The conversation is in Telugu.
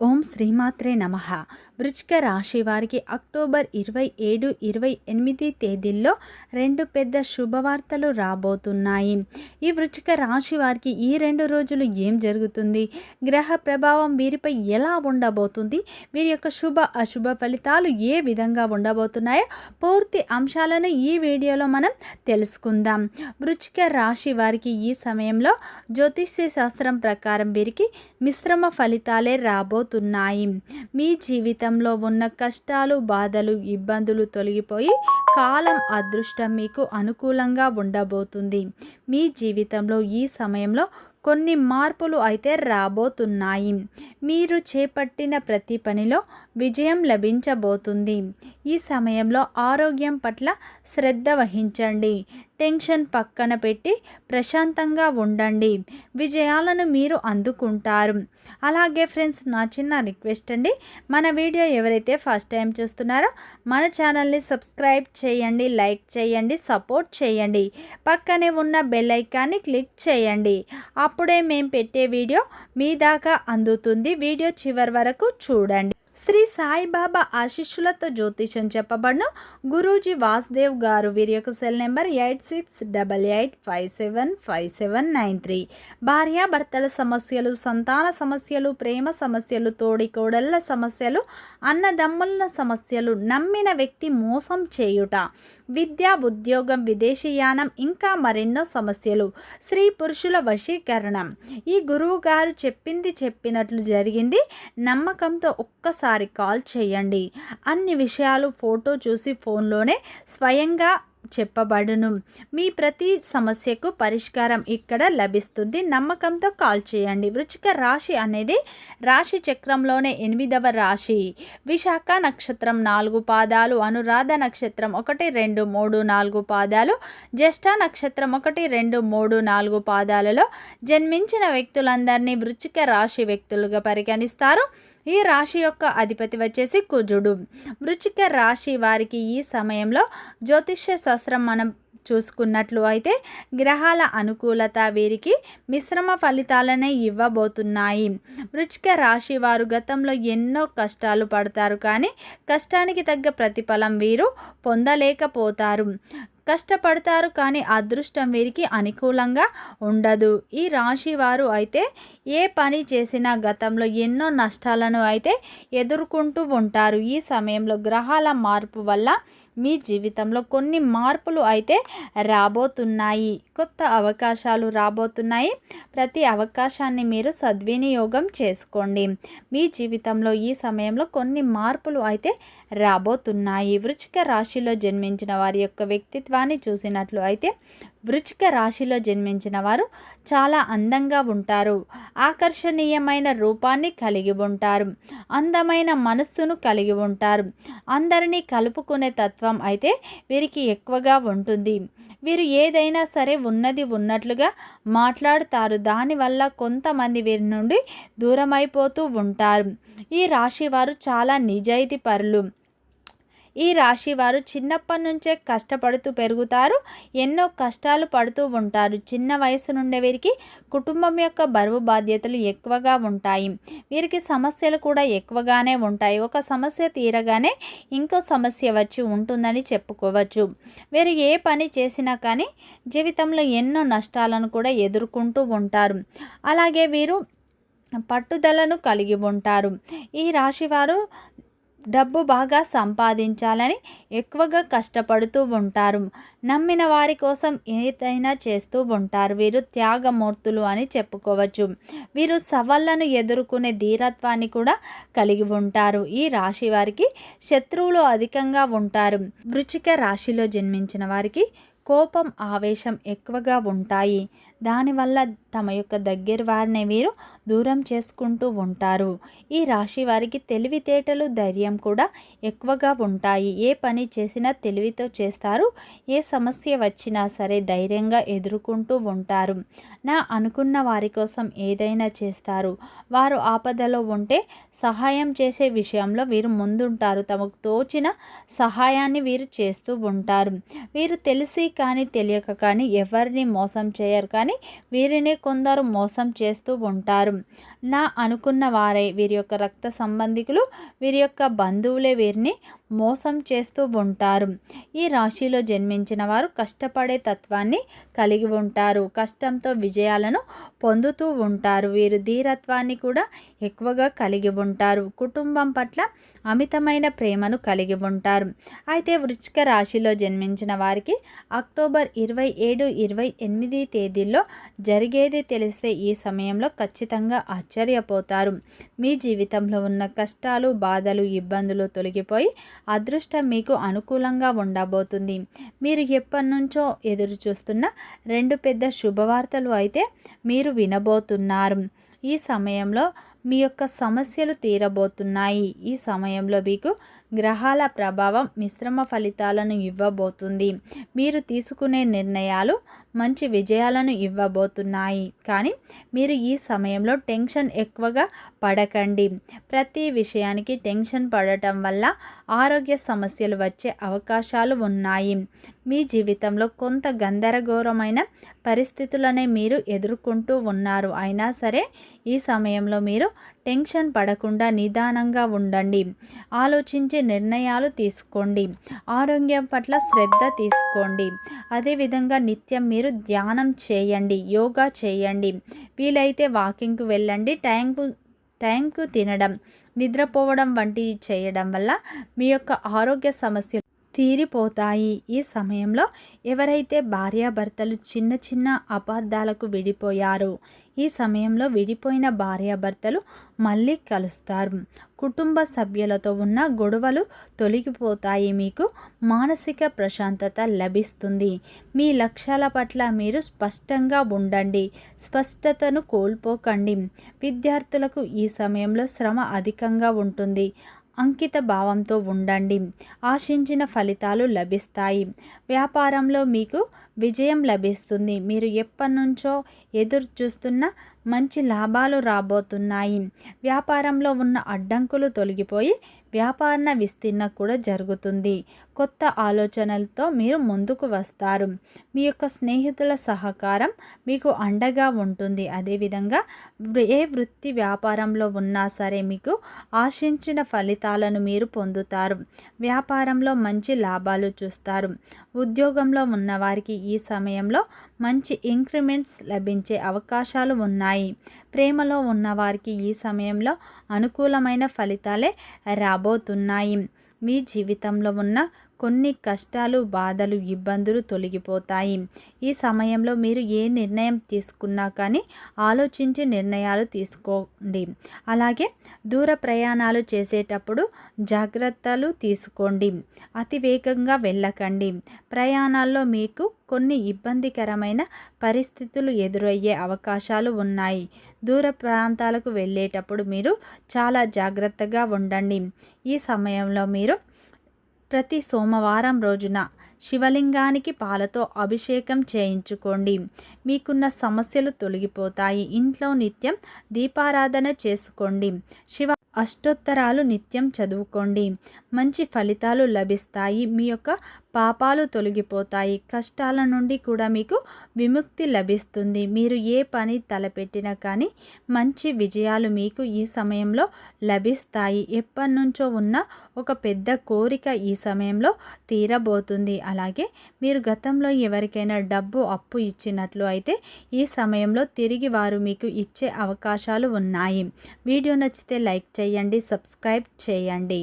ఓం శ్రీమాత్రే నమ. వృచ్చిక రాశి వారికి అక్టోబర్ ఇరవై ఏడు ఇరవై ఎనిమిది తేదీల్లో రెండు పెద్ద శుభవార్తలు రాబోతున్నాయి. ఈ వృచ్చిక రాశి వారికి ఈ రెండు రోజులు ఏం జరుగుతుంది? గ్రహ ప్రభావం వీరిపై ఎలా ఉండబోతుంది? వీరి యొక్క శుభ అశుభ ఫలితాలు ఏ విధంగా ఉండబోతున్నాయో పూర్తి అంశాలను ఈ వీడియోలో మనం తెలుసుకుందాం. వృచ్చిక రాశి వారికి ఈ సమయంలో జ్యోతిష్య శాస్త్రం ప్రకారం వీరికి మిశ్రమ ఫలితాలే రాబో రాబోతున్నాయి మీ జీవితంలో ఉన్న కష్టాలు బాధలు ఇబ్బందులు తొలగిపోయి కాలం అదృష్టం మీకు అనుకూలంగా ఉండబోతుంది. మీ జీవితంలో ఈ సమయంలో కొన్ని మార్పులు అయితే రాబోతున్నాయి. మీరు చేపట్టిన ప్రతి పనిలో విజయం లభించబోతుంది. ఈ సమయంలో ఆరోగ్యం పట్ల శ్రద్ధ వహించండి. టెన్షన్ పక్కన పెట్టి ప్రశాంతంగా ఉండండి. విజయాలను మీరు అందుకుంటారు. అలాగే ఫ్రెండ్స్ నా చిన్న రిక్వెస్ట్ అండి. మన వీడియో ఎవరైతే ఫస్ట్ టైం చూస్తున్నారో మన ఛానల్ని సబ్స్క్రైబ్ చేయండి లైక్ చేయండి సపోర్ట్ చేయండి. పక్కనే ఉన్న బెల్ ఐకాన్ని క్లిక్ చేయండి. అప్పుడే మేము పెట్టే వీడియో మీ దాకా అందుతుంది. వీడియో చివరి వరకు చూడండి. శ్రీ సాయిబాబా ఆశిష్యులతో జ్యోతిషం చెప్పబడిన. గురూజీ వాసుదేవ్ గారు వీరి యొక్క cell number eight six double eight five seven five seven nine three. భార్యాభర్తల సమస్యలు సంతాన సమస్యలు ప్రేమ సమస్యలు తోడికోడళ్ళ సమస్యలు అన్నదమ్ముల సమస్యలు నమ్మిన వ్యక్తి మోసం చేయుట. విద్య ఉద్యోగం విదేశీయానం ఇంకా మరెన్నో సమస్యలు. స్త్రీ పురుషుల వశీకరణం. ఈ గురువు గారు చెప్పింది చెప్పినట్లు జరిగింది. నమ్మకంతో ఒక్కసారి కాల్ చేయండి. అన్ని విషయాలు ఫోటో చూసి ఫోన్లోనే స్వయంగా చెప్పబడును. మీ ప్రతి సమస్యకు పరిష్కారం ఇక్కడ లభిస్తుంది. నమ్మకంతో కాల్ చేయండి. వృచ్చిక రాశి అనేది రాశి చక్రంలోనే ఎనిమిదవ రాశి. విశాఖ నక్షత్రం నాలుగు పాదాలు అనురాధ నక్షత్రం ఒకటి రెండు మూడు నాలుగు పాదాలు జ్యేష్ఠ నక్షత్రం ఒకటి రెండు మూడు నాలుగు పాదాలలో జన్మించిన వ్యక్తులందరినీ వృచ్చిక రాశి వ్యక్తులుగా పరిగణిస్తారు. ఈ రాశి యొక్క అధిపతి వచ్చేసి కుజుడు. వృచ్చిక రాశి వారికి ఈ సమయంలో జ్యోతిష్య శాస్త్రం మనం చూసుకున్నట్లు అయితే గ్రహాల అనుకూలత వీరికి మిశ్రమ ఫలితాలనే ఇవ్వబోతున్నాయి. వృచ్చిక రాశి వారు గతంలో ఎన్నో కష్టాలు పడతారు కానీ కష్టానికి తగ్గ ప్రతిఫలం వీరు పొందలేకపోతారు. కష్టపడతారు కానీ అదృష్టం వీరికి అనుకూలంగా ఉండదు. ఈ రాశి వారు అయితే ఏ పని చేసినా గతంలో ఎన్నో నష్టాలను అయితే ఎదుర్కొంటూ ఉంటారు. ఈ సమయంలో గ్రహాల మార్పు వల్ల మీ జీవితంలో కొన్ని మార్పులు అయితే రాబోతున్నాయి. కొత్త అవకాశాలు రాబోతున్నాయి. ప్రతి అవకాశాన్ని మీరు సద్వినియోగం చేసుకోండి. మీ జీవితంలో ఈ సమయంలో కొన్ని మార్పులు అయితే రాబోతున్నాయి. వృచ్చిక రాశిలో జన్మించిన వారి యొక్క వ్యక్తిత్వాన్ని చూసినట్లు. అయితే వృచ్చిక రాశిలో జన్మించిన వారు చాలా అందంగా ఉంటారు. ఆకర్షణీయమైన రూపాన్ని కలిగి ఉంటారు. అందమైన మనస్సును కలిగి ఉంటారు. అందరినీ కలుపుకునే తత్వం అయితే వీరికి ఎక్కువగా ఉంటుంది. వీరు ఏదైనా సరే ఉన్నది ఉన్నట్లుగా మాట్లాడుతారు. దానివల్ల కొంతమంది వీరి నుండి దూరమైపోతూ ఉంటారు. ఈ రాశి వారు చాలా నిజాయితీ పరులు ఈ రాశి వారు చిన్నప్పటి నుంచే కష్టపడుతూ పెరుగుతారు ఎన్నో కష్టాలు పడుతూ ఉంటారు. చిన్న వయసు నుండే వీరికి కుటుంబం యొక్క బరువు బాధ్యతలు ఎక్కువగా ఉంటాయి. వీరికి సమస్యలు కూడా ఎక్కువగానే ఉంటాయి. ఒక సమస్య తీరగానే ఇంకో సమస్య వచ్చి ఉంటుందని చెప్పుకోవచ్చు. వీరు ఏ పని చేసినా కానీ జీవితంలో ఎన్నో నష్టాలను కూడా ఎదుర్కొంటూ ఉంటారు. అలాగే వీరు పట్టుదలను కలిగి ఉంటారు. ఈ రాశివారు డబ్బు బాగా సంపాదించాలని ఎక్కువగా కష్టపడుతూ ఉంటారు. నమ్మిన వారి కోసం ఏదైనా చేస్తూ ఉంటారు. వీరు త్యాగమూర్తులు అని చెప్పుకోవచ్చు. వీరు సవాళ్ళను ఎదుర్కొనే ధీరత్వాన్ని కూడా కలిగి ఉంటారు. ఈ రాశి వారికి శత్రువులు అధికంగా ఉంటారు. వృచిక రాశిలో జన్మించిన వారికి కోపం ఆవేశం ఎక్కువగా ఉంటాయి. దానివల్ల తమ యొక్క దగ్గర వారిని వీరు దూరం చేసుకుంటూ ఉంటారు. ఈ రాశి వారికి తెలివితేటలు ధైర్యం కూడా ఎక్కువగా ఉంటాయి. ఏ పని చేసినా తెలివితో చేస్తారు. ఏ సమస్య వచ్చినా సరే ధైర్యంగా ఎదుర్కొంటూ ఉంటారు. నా అనుకున్న వారి కోసం ఏదైనా చేస్తారు. వారు ఆపదలో ఉంటే సహాయం చేసే విషయంలో వీరు ముందుంటారు. తమకు తోచిన సహాయాన్ని వీరు చేస్తూ ఉంటారు. వీరు తెలిసి కానీ తెలియక కానీ ఎవరిని మోసం చేయరు. కానీ వీరిని కొందరు మోసం చేస్తూ ఉంటారు. నా అనుకున్న వారే వీరి యొక్క రక్త సంబంధికులు వీరి యొక్క బంధువులే వీరిని మోసం చేస్తూ ఉంటారు. ఈ రాశిలో జన్మించిన వారు కష్టపడే తత్వాన్ని కలిగి ఉంటారు. కష్టంతో విజయాలను పొందుతూ ఉంటారు. వీరు ధీరత్వాన్ని కూడా ఎక్కువగా కలిగి ఉంటారు. కుటుంబం పట్ల అమితమైన ప్రేమను కలిగి ఉంటారు. అయితే వృచ్చిక రాశిలో జన్మించిన వారికి అక్టోబర్ ఇరవై ఏడు ఇరవై ఎనిమిది తేదీల్లో జరిగేది తెలిస్తే ఈ సమయంలో ఖచ్చితంగా ఆశ్చర్యపోతారు మీ జీవితంలో ఉన్న కష్టాలు బాధలు ఇబ్బందులు తొలగిపోయి అదృష్టం మీకు అనుకూలంగా ఉండబోతుంది. మీరు ఎప్పటి నుంచో ఎదురు చూస్తున్న రెండు పెద్ద శుభవార్తలు అయితే మీరు వినబోతున్నారు. ఈ సమయంలో మీ యొక్క సమస్యలు తీరబోతున్నాయి. ఈ సమయంలో మీకు గ్రహాల ప్రభావం మిశ్రమ ఫలితాలను ఇవ్వబోతుంది. మీరు తీసుకునే నిర్ణయాలు మంచి విజయాలను ఇవ్వబోతున్నాయి. కానీ మీరు ఈ సమయంలో టెన్షన్ ఎక్కువగా పడకండి. ప్రతి విషయానికి టెన్షన్ పడటం వల్ల ఆరోగ్య సమస్యలు వచ్చే అవకాశాలు ఉన్నాయి. మీ జీవితంలో కొంత గందరగోరమైన పరిస్థితులనే మీరు ఎదుర్కొంటూ ఉన్నారు. అయినా సరే ఈ సమయంలో మీరు టెన్షన్ పడకుండా నిదానంగా ఉండండి. ఆలోచించి నిర్ణయాలు తీసుకోండి. ఆరోగ్యం పట్ల శ్రద్ధ తీసుకోండి. అదేవిధంగా నిత్యం మీరు ధ్యానం చేయండి యోగా చేయండి. వీలైతే వాకింగ్కు వెళ్ళండి. టైంకు టైంకు తినడం నిద్రపోవడం వంటివి చేయడం వల్ల మీ యొక్క ఆరోగ్య సమస్యలు తీరిపోతాయి. ఈ సమయంలో ఎవరైతే భార్యాభర్తలు చిన్న చిన్న అపార్థాలకు విడిపోయారో ఈ సమయంలో విడిపోయిన భార్యాభర్తలు మళ్ళీ కలుస్తారు. కుటుంబ సభ్యులతో ఉన్న గొడవలు తొలగిపోతాయి. మీకు మానసిక ప్రశాంతత లభిస్తుంది. మీ లక్ష్యాల పట్ల మీరు స్పష్టంగా ఉండండి. స్పష్టతను కోల్పోకండి. విద్యార్థులకు ఈ సమయంలో శ్రమ అధికంగా ఉంటుంది. అంకిత భావంతో ఉండండి. ఆశించిన ఫలితాలు లభిస్తాయి. వ్యాపారంలో మీకు విజయం లభిస్తుంది. మీరు ఎప్పటి నుంచో ఎదురు చూస్తున్న మంచి లాభాలు రాబోతున్నాయి. వ్యాపారంలో ఉన్న అడ్డంకులు తొలగిపోయి వ్యాపార విస్తీర్ణ కూడా జరుగుతుంది. కొత్త ఆలోచనలతో మీరు ముందుకు వస్తారు. మీ యొక్క స్నేహితుల సహకారం మీకు అండగా ఉంటుంది. అదేవిధంగా ఏ వృత్తి వ్యాపారంలో ఉన్నా సరే మీకు ఆశించిన ఫలితాలను మీరు పొందుతారు. వ్యాపారంలో మంచి లాభాలు చూస్తారు. ఉద్యోగంలో ఉన్నవారికి ఈ సమయంలో మంచి ఇంక్రిమెంట్స్ లభించే అవకాశాలు ఉన్నాయి. ప్రేమలో ఉన్నవారికి ఈ సమయంలో అనుకూలమైన ఫలితాలే రాబోతున్నాయి. మీ జీవితంలో ఉన్న కొన్ని కష్టాలు బాధలు ఇబ్బందులు తొలగిపోతాయి. ఈ సమయంలో మీరు ఏ నిర్ణయం తీసుకున్నా కానీ ఆలోచించి నిర్ణయాలు తీసుకోండి. అలాగే దూర ప్రయాణాలు చేసేటప్పుడు జాగ్రత్తలు తీసుకోండి. అతి వేగంగా వెళ్ళకండి. ప్రయాణాల్లో మీకు కొన్ని ఇబ్బందికరమైన పరిస్థితులు ఎదురయ్యే అవకాశాలు ఉన్నాయి. దూర ప్రాంతాలకు వెళ్ళేటప్పుడు మీరు చాలా జాగ్రత్తగా ఉండండి. ఈ సమయంలో మీరు ప్రతి సోమవారం రోజున శివలింగానికి పాలతో అభిషేకం చేయించుకోండి. మీకున్న సమస్యలు తొలగిపోతాయి. ఇంట్లో నిత్యం దీపారాధన చేసుకోండి. శివ అష్టోత్తరాలు నిత్యం చదువుకోండి. మంచి ఫలితాలు లభిస్తాయి. మీ యొక్క పాపాలు తొలగిపోతాయి. కష్టాల నుండి కూడా మీకు విముక్తి లభిస్తుంది. మీరు ఏ పని తలపెట్టినా కానీ మంచి విజయాలు మీకు ఈ సమయంలో లభిస్తాయి. ఎప్పటి నుంచో ఉన్న ఒక పెద్ద కోరిక ఈ సమయంలో తీరబోతుంది. అలాగే మీరు గతంలో ఎవరికైనా డబ్బు అప్పు ఇచ్చినట్లు అయితే ఈ సమయంలో తిరిగి వారు మీకు ఇచ్చే అవకాశాలు ఉన్నాయి. వీడియో నచ్చితే లైక్ చేయండి సబ్స్క్రైబ్ చేయండి.